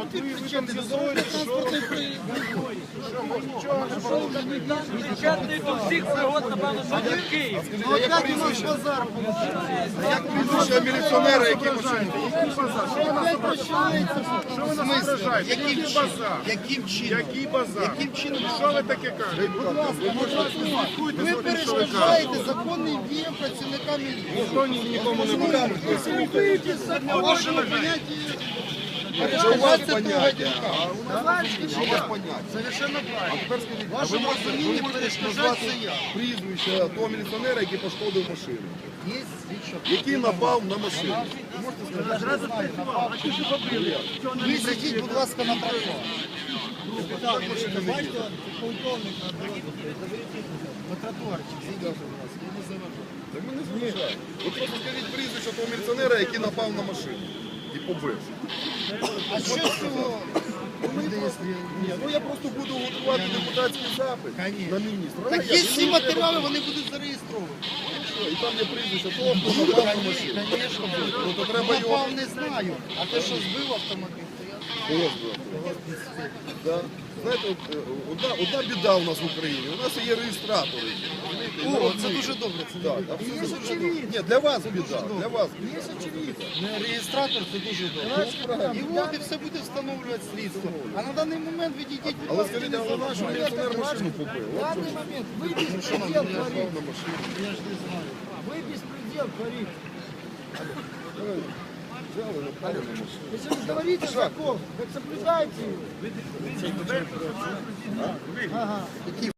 От ви, ви там з'ясовуєте, що Причетний до всіх пригод, напевно, сьогодні в Київ. Ну, а як прізвище? Як прізвище міліціонера, який машині? Що ви нас ображаєте? Який базар? Яким чином? Який базар? Яким чином? Що ви таке кажете? Будь ласка, Ви перешкоджаєте законним діям працівника міліції. Ніхто нікому не покаже. Вашому понятті перешкоджати поняття. Совершенно правильно. В вашому розумінні перешкоджати це я. Прізвище того міліціонера, який пошкодив машину. Який напав на машину. Ви сидіть, будь ласка, на тротуарі. На тротуарчик, сидіть, будь ласка, не завожу. Так ми не заважаємо. Ви просто скажіть прізвище того міліціонера, який напав на машину. І побив. А що з цього? Ні, ну я просто буду готувати депутатський запит на міністра. Так є всі матеріали, вони будуть зареєстровані. І там не прийдеться того, хто напав на машину. Звісно, Ну, то треба його... напав не знаю. А те, що збив автомобіль, то я Хто збив? Да. Знаєте, от, е, одна, одна біда у нас в Україні. У нас є реєстратори. розумієте? І О, це дуже добре. Це Так, абсолютно добре. дуже добре. Ні, для вас біда, для вас біда. Не реєстратор це дуже добре. І от і все буде встановлювати слідство. А на даний момент відійдіть, будь Але ласка, скажіть, але наш міліціонер машину побив. От даний момент ви безпредел напав творите. на машину. Я ж не знаю. Ви безпредел творите. Если вы говорите закон, так соблюдайте его.